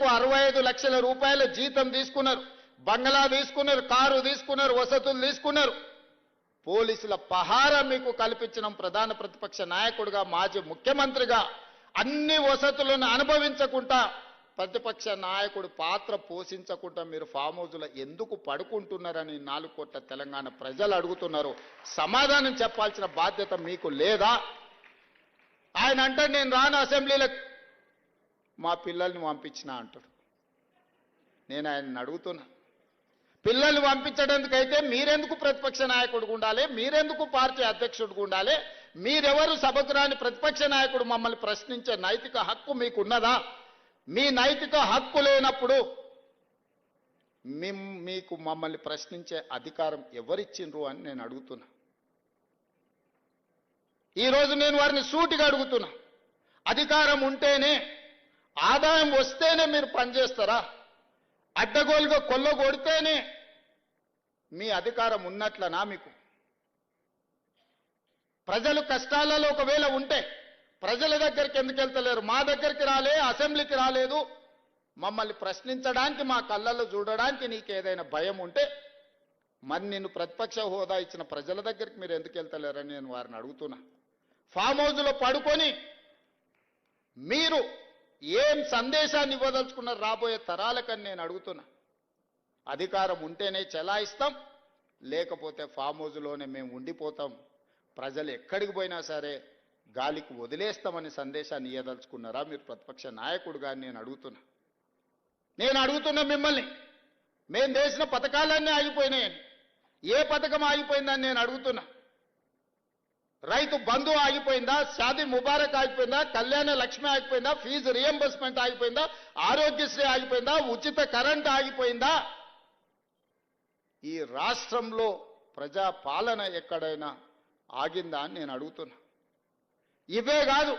వరకు అరవై ఐదు లక్షల రూపాయల జీతం తీసుకున్నారు. బంగ్లా తీసుకున్నారు కారు తీసుకున్నారు వసతులు తీసుకున్నారు. పోలీసుల పహారా మీకు కల్పించడం ప్రధాన ప్రతిపక్ష నాయకుడిగా మాజీ ముఖ్యమంత్రిగా అన్ని వసతులను అనుభవించకుండా ప్రతిపక్ష నాయకుడు పాత్ర పోషించకుండా మీరు ఫామ్ హౌజ్లో ఎందుకు పడుకుంటున్నారని నాలుగు కోట్ల తెలంగాణ ప్రజలు అడుగుతున్నారు. సమాధానం చెప్పాల్సిన బాధ్యత మీకు లేదా? ఆయన అంటే నేను రాను అసెంబ్లీలకు మా పిల్లల్ని పంపించిన అంటాడు. నేను ఆయన్ని అడుగుతున్నా. పిల్లల్ని పంపించడానికైతే మీరెందుకు ప్రతిపక్ష నాయకుడిగా ఉండాలి మీరెందుకు పార్టీ అధ్యక్షుడిగా ఉండాలి మీరెవరు సభకు రాని ప్రతిపక్ష నాయకుడు మమ్మల్ని ప్రశ్నించే నైతిక హక్కు మీకున్నదా? మీ నైతిక హక్కు లేనప్పుడు మీకు మమ్మల్ని ప్రశ్నించే అధికారం ఎవరిచ్చిండ్రు అని నేను అడుగుతున్నా. ఈరోజు నేను వారిని సూటిగా అడుగుతున్నా. అధికారం ఉంటేనే ఆదాయం వస్తేనే మీరు పనిచేస్తారా అడ్డగోలుగా కొల్లగొడితేనే మీ అధికారం ఉన్నట్లనా మీకు? ప్రజలు కష్టాలలో ఒకవేళ ఉంటే ప్రజల దగ్గరికి ఎందుకు వెళ్తలేరు? మా దగ్గరికి రాలే అసెంబ్లీకి రాలేదు. మమ్మల్ని ప్రశ్నించడానికి మా కళ్ళల్లో చూడడానికి నీకు ఏదైనా భయం ఉంటే మరి నిన్ను ప్రతిపక్ష హోదా ఇచ్చిన ప్రజల దగ్గరికి మీరు ఎందుకు వెళ్తలేరని నేను వారిని అడుగుతున్నా. ఫామ్ హౌస్లో పడుకొని మీరు ఏం సందేశాన్ని ఇవ్వదలుచుకున్నారు రాబోయే తరాలకని నేను అడుగుతున్నా. అధికారం ఉంటేనే చెలాయిస్తాం లేకపోతే ఫామ్ హౌస్లోనే మేము ఉండిపోతాం. ప్రజలు ఎక్కడికి పోయినా సరే గాలికి వదిలేస్తామని సందేశాన్ని ఇవ్వదలుచుకున్నారా మీరు ప్రతిపక్ష నాయకుడుగా నేను అడుగుతున్నా. నేను అడుగుతున్నా మిమ్మల్ని మేము చేసిన పథకాలన్నీ ఆగిపోయినాయని. ఏ పథకం ఆగిపోయిందని నేను అడుగుతున్నా. రైతు బంధు ఆగిపోయిందా? షాదీ ముబారక్ ఆగిపోయిందా? కళ్యాణ లక్ష్మి ఆగిపోయిందా? ఫీజు రియంబర్స్మెంట్ ఆగిపోయిందా? ఆరోగ్యశ్రీ ఆగిపోయిందా? ఉచిత కరెంట్ ఆగిపోయిందా? ఈ రాష్ట్రంలో ప్రజా పాలన ఎక్కడైనా ఆగిందా అని నేను అడుగుతున్నా. ఇవే కాదు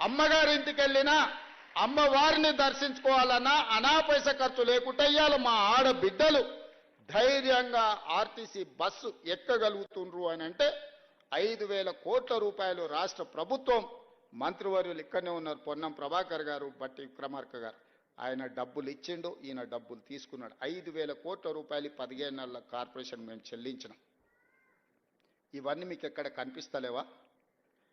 అమ్మగారింటికి వెళ్ళినా అమ్మవారిని దర్శించుకోవాలన్నా అనా పైస ఖర్చు లేకుండా ఇవ్వాలి మా ఆడబిడ్డలు. ధైర్యంగా ఆర్టీసీ బస్సు ఎక్కగలుగుతుండ్రు అని అంటే ఐదు వేల కోట్ల రూపాయలు రాష్ట్ర ప్రభుత్వం మంత్రివర్యులు ఇక్కడనే ఉన్నారు పొన్నం ప్రభాకర్ గారు బట్టి విక్రమార్క గారు. ఆయన డబ్బులు ఇచ్చిండు ఈయన డబ్బులు తీసుకున్నాడు. ఐదు వేల కోట్ల రూపాయలు పదిహేను నెలల కార్పొరేషన్ మేము చెల్లించినాం. ఇవన్నీ మీకు ఎక్కడ కనిపిస్తలేవా?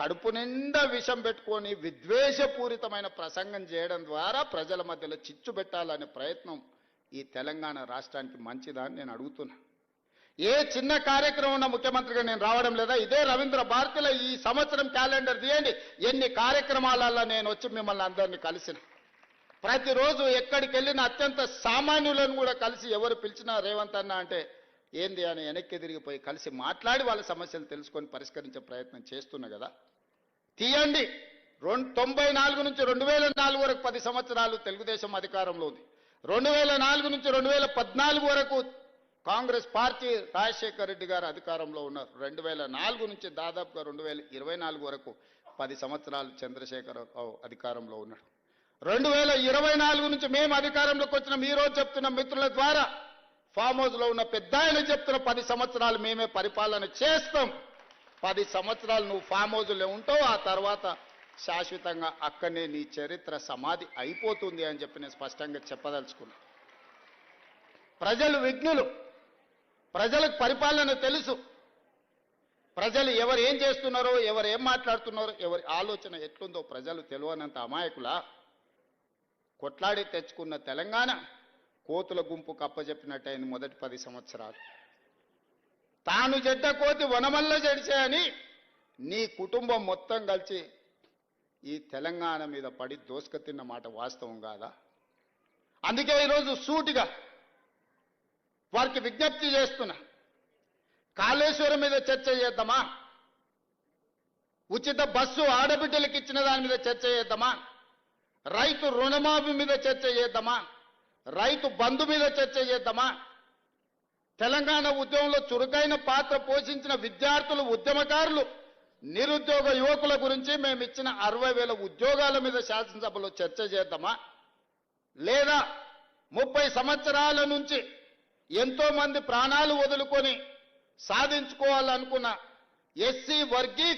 కడుపు నిండా విషం పెట్టుకొని విద్వేషపూరితమైన ప్రసంగం చేయడం ద్వారా ప్రజల మధ్యలో చిచ్చు పెట్టాలనే ప్రయత్నం ఈ తెలంగాణ రాష్ట్రానికి మంచిదా అని నేను అడుగుతున్నా. ఏ చిన్న కార్యక్రమం ఉన్న ముఖ్యమంత్రిగా నేను రావడం లేదా? ఇదే రవీంద్ర భారతిలో ఈ సంవత్సరం క్యాలెండర్ తీయండి. ఎన్ని కార్యక్రమాలలో నేను వచ్చి మిమ్మల్ని అందరినీ కలిసిన? ప్రతిరోజు ఎక్కడికి వెళ్ళిన అత్యంత సామాన్యులను కూడా కలిసి ఎవరు పిలిచినా రేవంత్ అన్న అంటే ఏంది అని వెనక్కి తిరిగిపోయి కలిసి మాట్లాడి వాళ్ళ సమస్యలు తెలుసుకొని పరిష్కరించే ప్రయత్నం చేస్తున్నా కదా. తీయండి. రెండు తొంభై నాలుగు నుంచి రెండు వేల నాలుగు వరకు పది సంవత్సరాలు తెలుగుదేశం అధికారంలో ఉంది. రెండు వేల నాలుగు నుంచి రెండు వేల పద్నాలుగు వరకు కాంగ్రెస్ పార్టీ రాజశేఖర రెడ్డి గారు అధికారంలో ఉన్నారు. రెండు వేల నాలుగు నుంచి దాదాపుగా రెండు వేల ఇరవై నాలుగు వరకు పది సంవత్సరాలు చంద్రశేఖర అధికారంలో ఉన్నాడు. రెండు వేల ఇరవై నాలుగు నుంచి మేము అధికారంలోకి వచ్చిన. ఈ రోజు చెప్తున్న మిత్రుల ద్వారా ఫామ్ హౌస్లో ఉన్న పెద్ద ఆయన చెప్తున్న పది సంవత్సరాలు మేమే పరిపాలన చేస్తాం. పది సంవత్సరాలు నువ్వు ఫామ్ హౌస్లో ఉంటావు ఆ తర్వాత శాశ్వతంగా అక్కడనే నీ చరిత్ర సమాధి అయిపోతుంది అని చెప్పి నేను స్పష్టంగా చెప్పదలుచుకున్నా. ప్రజలు విఘ్నులు. ప్రజలకు పరిపాలన తెలుసు. ప్రజలు ఎవరు ఏం చేస్తున్నారో ఎవరు ఏం మాట్లాడుతున్నారో ఎవరి ఆలోచన ఎట్లుందో ప్రజలు తెలియనంత అమాయకులా? కొట్లాడి తెచ్చుకున్న తెలంగాణ కోతుల గుంపు కప్పచెప్పినట్టయింది మొదటి పది సంవత్సరాలు. తాను చెడ్డ కోతి వనమల్ల జడిచే అని నీ కుటుంబం మొత్తం కలిసి ఈ తెలంగాణ మీద పడి దోసుక తిన్న మాట వాస్తవం కాదా? అందుకే ఈరోజు సూటిగా వారికి విజ్ఞప్తి చేస్తున్నా. కాళేశ్వరం మీద చర్చ చేద్దామా? ఉచిత బస్సు ఆడబిడ్డలకు ఇచ్చిన దాని మీద చర్చ చేద్దామా? రైతు రుణమాఫీ మీద చర్చ చేద్దామా? రైతు బంధు మీద చర్చ చేద్దామా? తెలంగాణ ఉద్యమంలో చురుకైన పాత్ర పోషించిన విద్యార్థులు ఉద్యమకారులు నిరుద్యోగ యువకుల గురించి మేము ఇచ్చిన అరవై వేల ఉద్యోగాల మీద శాసనసభలో చర్చ చేద్దామా? లేదా ముప్పై సంవత్సరాల నుంచి ఎంతో మంది ప్రాణాలు వదులుకొని సాధించుకోవాలనుకున్న ఎస్సీ వర్గీకరణ